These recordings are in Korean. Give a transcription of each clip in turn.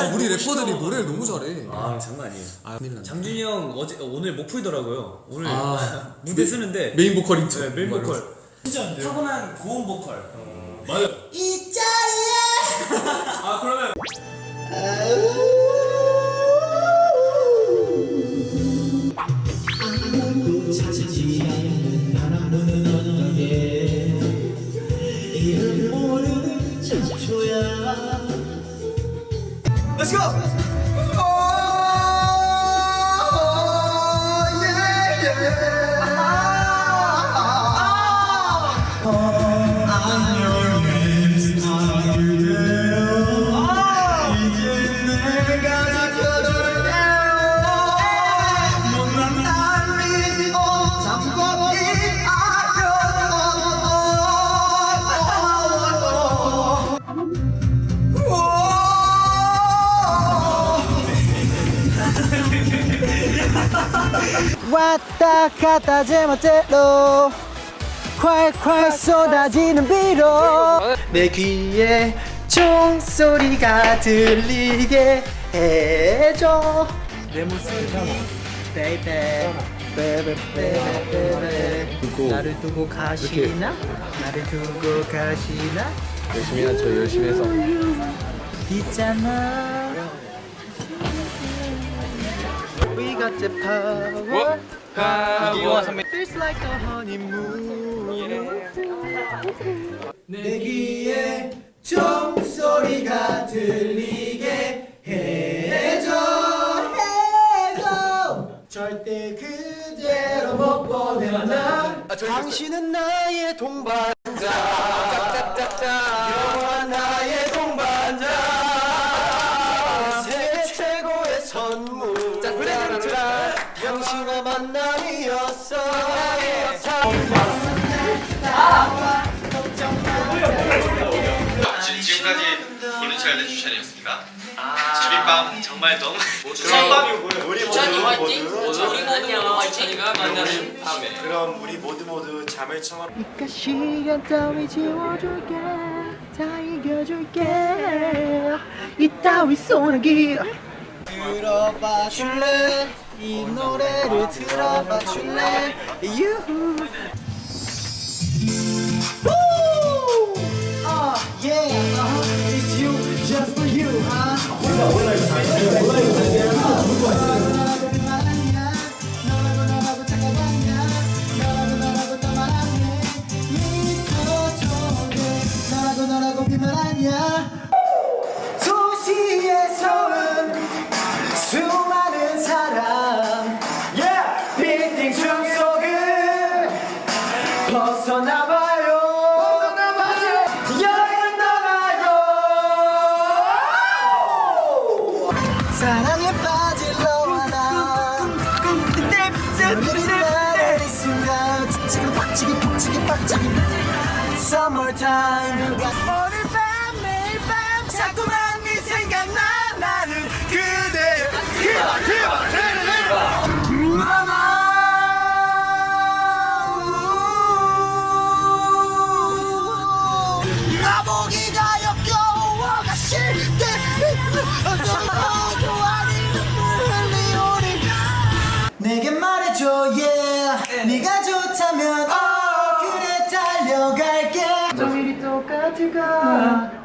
아, 우리 래퍼들이 노래를 너무 잘해. 아 장난 아니에요. 아, 큰일 났네. 장준이 형 어제 오늘 목 풀더라고요. 오늘 아. 무대 쓰는데 메인 보컬인 척. 네, 메인 막 보컬. 진짜 안 돼요. 타고난 고음 보컬. 맞아요. 이 자리에. 아 그러면 Let's 갔다 제멋대로 콸콸 쏟아지는 비로 내 귀에 종소리가 들리게 해줘 내 모습을 베이베 베이베 나를 두고 가시나? 나를 두고 가시나? 열심히 하죠. 열심히 해서. 있잖아 We got the power 선배. Feels like a honeymoon. 내 귀에 종소리가 들리게 해줘. 해줘. 절대 그대로 못 보내마 난 당신은 나의 동반자. 영원한 골든차일드 추천이었습니다. 집이밤 정말 너무 뭐예요? 우리 주찬이 화이팅! 우리 모두 화이팅이가 만나는 밤에. 그럼 우리 모두 모두 잠을 청하. 그러니까 시간 따위 지워줄게. 다 이겨줄게. 이따위 소나기. 들어봐 줄래? 이 노래를 들어봐 줄래? 유후 도시에서는 수많은 사람 yeah! 빌딩 중속을 벗어나봐요. 여행을 떠나요. 사랑에 빠질러 하나. 우리를 나를 이 순간. 지금 빡치기 빡치기 빡치기. Summertime 그만 그만 그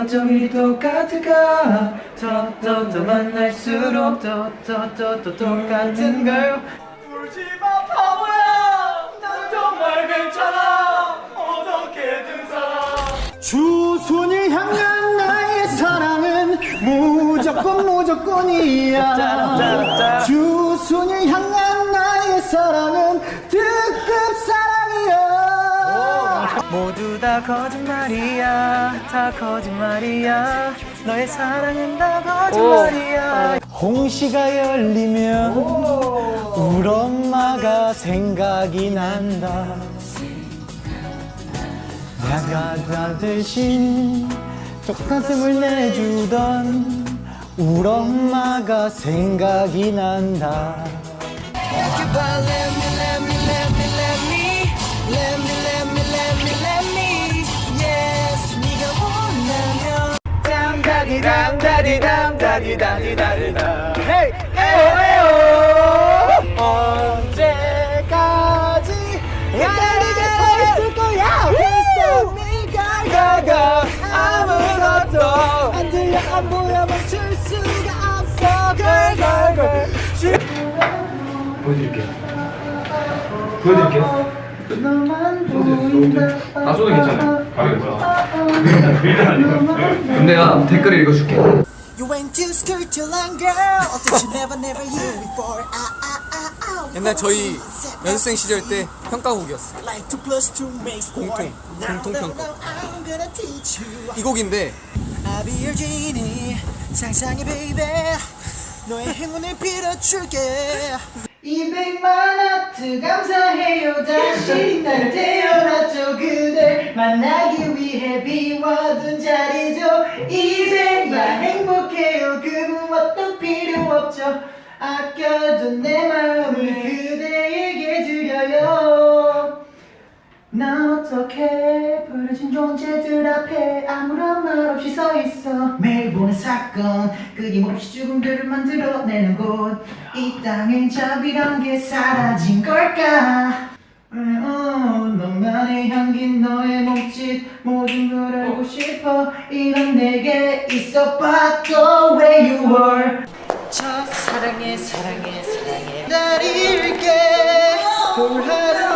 어쩜 이리 똑같을까? 더더더 만날수록 더더더더 똑같은 걸 울지마 바보야! 난 정말 괜찮아. 어떻게든 살아 주순이 향한 나의 사랑은 무조건 무조건이야. 주순이 향한 나의 사랑은 다 거짓말이야. 다 거짓말이야. 너의 사랑은 다 거짓말이야. 홍시가 열리면 울 엄마가 생각이 난다. 나가 대신 쪽가슴을 내주던 울 엄마가 생각이 난다 다디담 다디담 다디다디다디다 헤이 에오 에오 언제까지 기다리게 서 있을 거야 Please 네가 가가 아무것도 안 들려 안 보여 멈출 수가 없어 Girl girl girl 다 쏘도 괜찮아요. 근데야 댓글 읽어줄게. You went to school to learn girl 어떻게 never never you before ah ah ah ah 옛날 저희 연습생 시절 때 평가곡이었어. Like two plus two makes four 공통, Now 공통 that 평가. now I'm gonna teach you 이 곡인데 I'll be your genie 상상해 baby 너의 행운을 빌어줄게 200만 하트 감사해요. 다시 날 태어났죠. 그댈 만나기 위해 비워둔 자리죠. 이제야 행복해요. 그 무엇도 필요 없죠. 아껴둔 내 마음을 그대에게 드려요. 나 어떻게 버려진 존재들 앞에 아무런 말 없이 서 있어. 매일 보는 사건 끊임없이 죽음들을 만들어내는 곳 이 땅엔 잡이란 게 사라진 걸까? 음, 어, 너만의 향기 너의 몸짓 모든 걸 알고 싶어. 이런 내게 있어 But the way you were 저 사랑해 사랑해 사랑해. 날 잃게. 볼 하루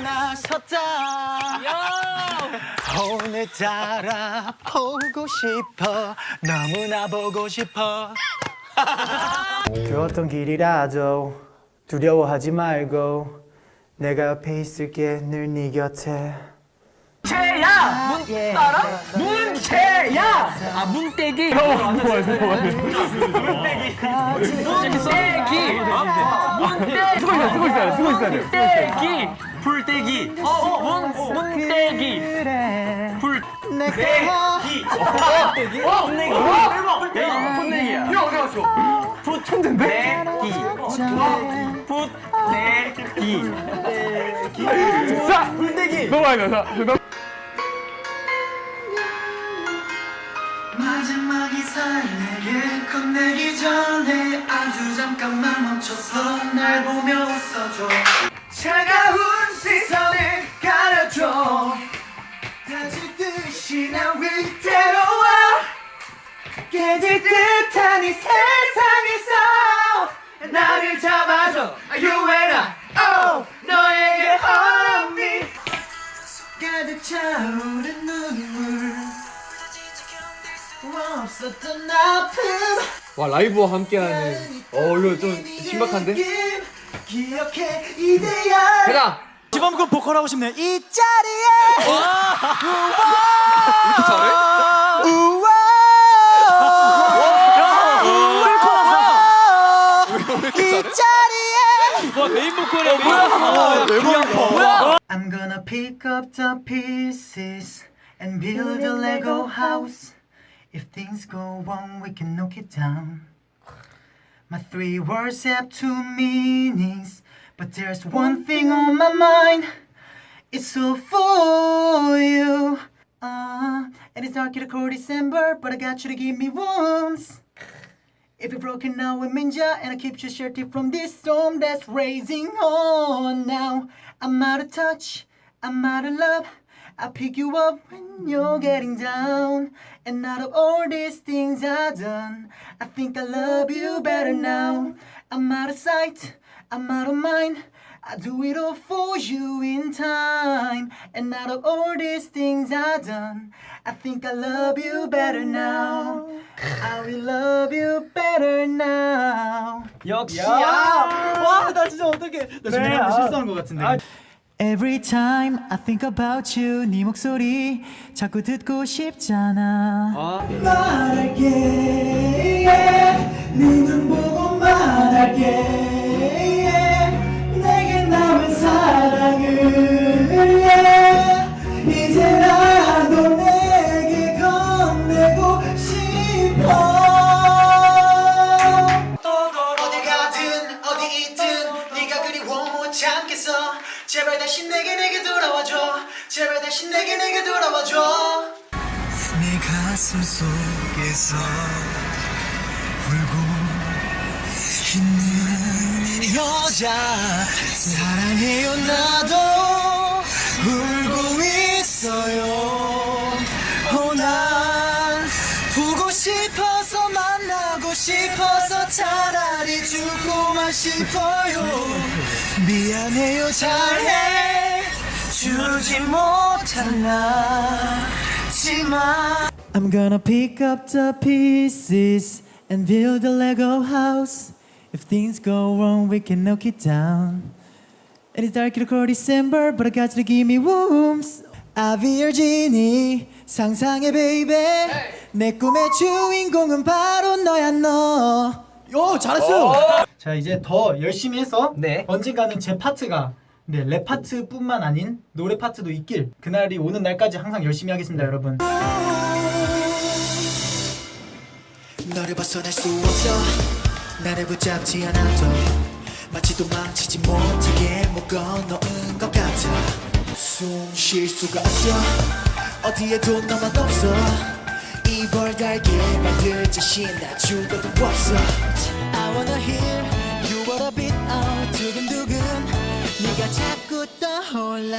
나섰다 오늘따라 보고 싶어. 너무나 보고 싶어. 그 어떤 길이라도 두려워하지 말고 내가 옆에 있을게 늘 네 곁에 문 따라? 문채야! 아 문떼기. 문떼기. 문떼기. 쓰고 있어 쓰고 있어요 쓰고 있어요. 문떼기. 불떼기. 어문 문떼기. 그래 불. 내가 떼기. 어 문떼기. 대박. 대박. 문떼기야. 야 어디 갔어? 부 천재인데? 기. 붓떼기. 자 불떼기. 넘어가요 자. 마지 건네기 전에 아주 잠깐만 멈춰서 날 보며 웃어줘. 차가운 시선을 가려줘. 다질 듯이 난 위태로워. 깨질 듯한 이 세상에서 나를 잡아줘. I oh 너에게 험이. 가득 차오른 눈물. 없었던 아픔 와 라이브와 함께하는 어 이거 좀 신박한데? 기억해 이대야 가자. 지범군 보컬 하고 싶네 이 자리에 이렇게 잘해? 우와 이 자리에 와 메인 보컬이야. 뭐야? I'm gonna pick up the pieces and build a Lego house. If things go wrong, we can knock it down. My three words have two meanings, but there's one thing on my mind. It's all for you. Uh, and it's dark in the cold December, but I got you to give me warmth. If you're broken now, I'm ninja, and I keep you sheltered from this storm that's raging on now. I'm out of touch, I'm out of love. I pick you up when you're getting down. And out of all these things I've done, I think I love you better now. I'm out of sight, I'm out of mind. I do it all for you in time. And out of all these things I've done, I think I love you better now. I will love you better now. 역시 와, 나 진짜 어떡해. 나 지금 한번 실수한 것 같은데. Every time I think about you 네 목소리 자꾸 듣고 싶잖아 말할게 yeah. 네 눈 보고 말할게 가슴 속에서 울고 있는 여자. 사랑해요 나도 울고 있어요. 어, 난 보고 싶어서 만나고 싶어서 차라리 죽고만 싶어요. 미안해요 잘해. 주지 못한 나지만 I'm gonna pick up the pieces and build a Lego house If things go wrong we can knock it down It is dark in cold December, but I got you to give me wombs. 아비 열진이 상상해 베이베 내 꿈의 주인공은 바로 너야 너. 오 잘했어요. 자 이제 더 열심히 해서 네. 언젠가는 제 파트가 네, 랩 파트뿐만 아닌 노래 파트도 있길 그날이 오는 날까지 항상 열심히 하겠습니다 여러분. 너를 벗어날 수 없어. 나를 붙잡지 않아도 마치 도망치지 못하게 묶어 놓은 것 같아. 숨 쉴 수가 없어. 어디에도 너만 없어. 이벌 달게 만들 자신 나 죽어도 없어. I wanna hear you wanna beat out 두근두근. 네가 자꾸 떠올라